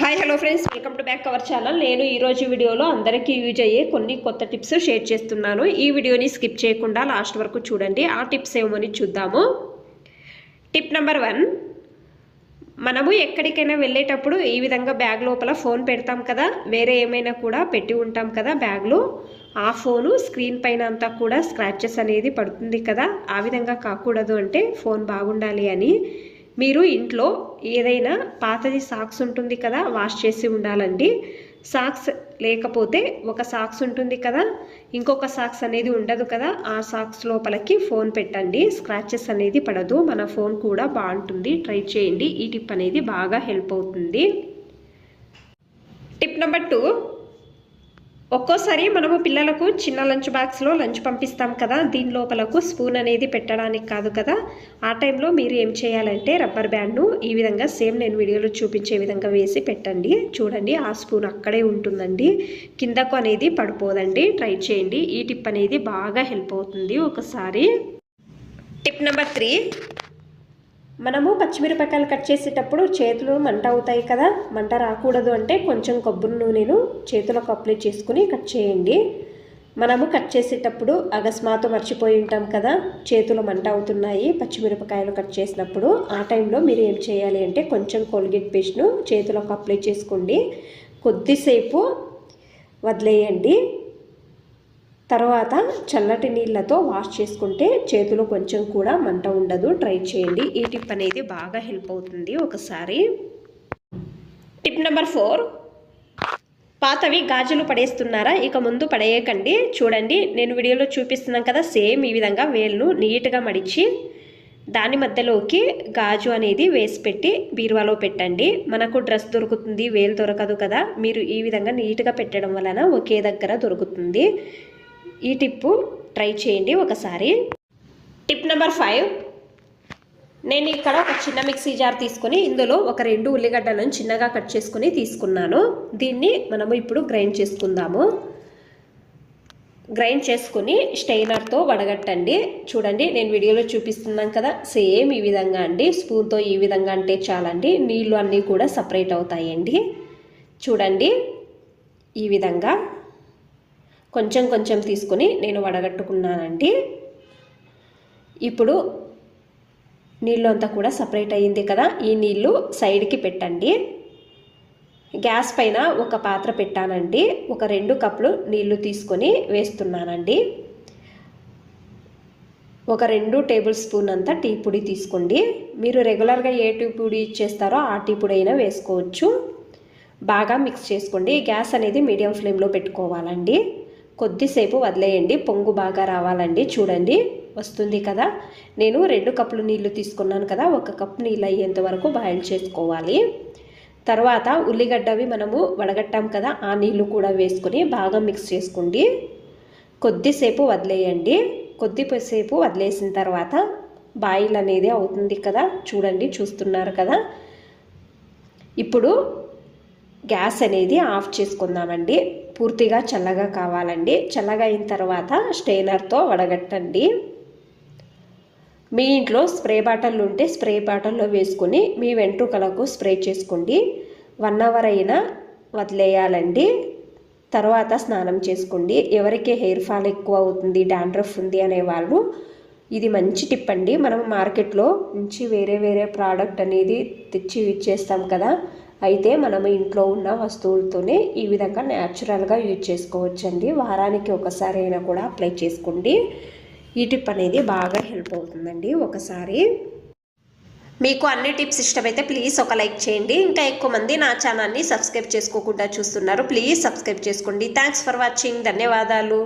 Hi hello friends welcome to back our channel నేను ఈరోజు వీడియోలో అందరికీ యూజ్ అయ్యే కొన్ని కొత్త టిప్స్ షేర్ చేస్తున్నాను. ఈ వీడియోని స్కిప్ చేయకుండా లాస్ట్ వరకు చూడండి. ఆ టిప్స్ ఏమని చూద్దాము. టిప్ నెంబర్ వన్ మనము ఎక్కడికైనా వెళ్ళేటప్పుడు ఈ విధంగా బ్యాగ్ లోపల ఫోన్ పెడతాం కదా? వేరే ఏమైనా కూడా పెట్టి ఉంటాం కదా బ్యాగ్లో ఆ ఫోను స్క్రీన్ పైన అంతా కూడా స్క్రాచెస్ అనేది పడుతుంది కదా? ఆ విధంగా కాకూడదు అంటే ఫోన్ బాగుండాలి అని మీరు ఇంట్లో ఏదైనా పాతది సాక్స్ ఉంటుంది కదా వాష్ చేసి ఉండాలండి. సాక్స్ లేకపోతే ఒక సాక్స్ ఉంటుంది కదా ఇంకొక సాక్స్ అనేది ఉండదు కదా ఆ సాక్స్ లోపలికి ఫోన్ పెట్టండి. స్క్రాచెస్ అనేది పడదు మన ఫోన్ కూడా బాగుంటుంది. ట్రై చేయండి ఈ టిప్ అనేది బాగా హెల్ప్ అవుతుంది. Tip number two. ఒక్కోసారి మనము పిల్లలకు చిన్న లంచ్ బాక్స్లో లంచ్ పంపిస్తాం కదా దీని లోపలకు స్పూన్ అనేది పెట్టడానికి కాదు కదా. ఆ టైంలో మీరు ఏం చేయాలంటే రబ్బర్ బ్యాండ్ను ఈ విధంగా సేమ్ నేను వీడియోలో చూపించే విధంగా వేసి పెట్టండి. చూడండి ఆ స్పూన్ అక్కడే ఉంటుందండి. కిందకు అనేది పడిపోదండి. ట్రై చేయండి. ఈ టిప్ అనేది బాగా హెల్ప్ అవుతుంది ఒకసారి. Tip number three. మనము పచ్చిమిరపకాయలు కట్ చేసేటప్పుడు చేతులు మంట అవుతాయి కదా మంట రాకూడదు అంటే కొంచెం కొబ్బరి నూనెను చేతులకు అప్లై చేసుకుని కట్ చేయండి. మనము కట్ చేసేటప్పుడు అకస్మాత్తు మర్చిపోయి ఉంటాం కదా చేతులు మంట అవుతున్నాయి పచ్చిమిరపకాయలు కట్ చేసినప్పుడు ఆ టైంలో మీరు ఏం చేయాలి అంటే కొంచెం కోల్గేట్ పేస్ట్ను చేతులకు అప్లై చేసుకోండి. కొద్దిసేపు వదిలేయండి. తర్వాత చల్లటి నీళ్ళతో వాష్ చేసుకుంటే చేతులు కొంచెం కూడా మంట ఉండదు. ట్రై చేయండి. ఈ టిప్ అనేది బాగా హెల్ప్ అవుతుంది ఒకసారి. Tip number four. పాతవి గాజులు పడేస్తున్నారా? ఇక ముందు పడేయకండి. చూడండి నేను వీడియోలో చూపిస్తున్నాను కదా సేమ్ ఈ విధంగా వేలును నీట్గా మడిచి దాని మధ్యలోకి గాజు అనేది వేసి పెట్టి బీరువాలో పెట్టండి. మనకు డ్రెస్ దొరుకుతుంది వేలు దొరకదు కదా. మీరు ఈ విధంగా నీట్గా పెట్టడం వలన ఒకే దగ్గర దొరుకుతుంది. ఈ టిప్పు ట్రై చేయండి ఒకసారి. Tip number five. నేను ఇక్కడ ఒక చిన్న మిక్సీ జార్ తీసుకొని ఇందులో ఒక రెండు ఉల్లిగడ్డలను చిన్నగా కట్ చేసుకుని తీసుకున్నాను. దీన్ని మనము ఇప్పుడు గ్రైండ్ చేసుకుందాము. గ్రైండ్ చేసుకుని స్టెయినర్తో వడగట్టండి. చూడండి నేను వీడియోలో చూపిస్తున్నాను కదా సేమ్ ఈ విధంగా అండి. స్పూన్తో ఈ విధంగా అంటే చాలండి. నీళ్ళు అన్నీ కూడా సపరేట్ అవుతాయండి. చూడండి ఈ విధంగా. కొంచెం కొంచెం తీసుకొని నేను వడగట్టుకున్నానండి. ఇప్పుడు నీళ్ళు అంతా కూడా సపరేట్ అయ్యింది కదా ఈ నీళ్ళు సైడ్కి పెట్టండి. గ్యాస్ పైన ఒక పాత్ర పెట్టానండి. ఒక రెండు కప్పులు నీళ్ళు తీసుకొని వేస్తున్నానండి. ఒక రెండు టేబుల్ స్పూన్ అంతా టీ పొడి తీసుకోండి. మీరు రెగ్యులర్గా ఏ టీ పొడి చేస్తారో ఆ టీ పొడి అయినా వేసుకోవచ్చు. బాగా మిక్స్ చేసుకోండి. గ్యాస్ అనేది మీడియం ఫ్లేమ్లో పెట్టుకోవాలండి. కొద్దిసేపు వదిలేయండి. పొంగు బాగా రావాలండి. చూడండి. వస్తుంది కదా. నేను రెండు కప్పులు నీళ్ళు తీసుకున్నాను కదా. ఒక కప్ నీళ్ళు అయ్యేంత వరకు బాయిల్ చేసుకోవాలి. తర్వాత ఉల్లిగడ్డవి మనము వడగట్టాం కదా. ఆ నీళ్ళు కూడా వేసుకొని బాగా మిక్స్ చేసుకోండి. కొద్దిసేపు వదిలేయండి. కొద్దిసేపు వదిలేసిన తర్వాత బాయిల్ అనేది అవుతుంది కదా. చూడండి. చూస్తున్నారు కదా. ఇప్పుడు గ్యాస్ అనేది ఆఫ్ చేసుకుందామండి. పూర్తిగా చల్లగా కావాలండి. చల్లగా అయిన తర్వాత స్టెయినర్తో వడగట్టండి. మీ ఇంట్లో స్ప్రే బాటిల్ ఉంటే స్ప్రే బాటిల్లో వేసుకుని మీ వెంట్రుకలకు స్ప్రే చేసుకోండి. వన్ అవర్ అయినా వదిలేయాలండి. తర్వాత స్నానం చేసుకోండి. ఎవరికి హెయిర్ ఫాల్ ఎక్కువ అవుతుంది డాండ్రఫ్ ఉంది అనేవాళ్ళు ఇది మంచి టిప్ అండి. మనం మార్కెట్లో నుంచి వేరే వేరే ప్రోడక్ట్ అనేది తెచ్చి ఇచ్చేస్తాం కదా. అయితే మనం ఇంట్లో ఉన్న వస్తువులతోనే ఈ విధంగా న్యాచురల్గా యూజ్ చేసుకోవచ్చండి. వారానికి ఒకసారి అయినా కూడా అప్లై చేసుకోండి. ఈ టిప్ అనేది బాగా హెల్ప్ అవుతుందండి. ఒకసారి మీకు అన్ని టిప్స్ ఇష్టమైతే ప్లీజ్ ఒక లైక్ చేయండి. ఇంకా ఎక్కువ మంది నా ఛానల్ని సబ్స్క్రైబ్ చేసుకోకుండా చూస్తున్నారు. ప్లీజ్ సబ్స్క్రైబ్ చేసుకోండి. థ్యాంక్స్ ఫర్ వాచింగ్ ధన్యవాదాలు.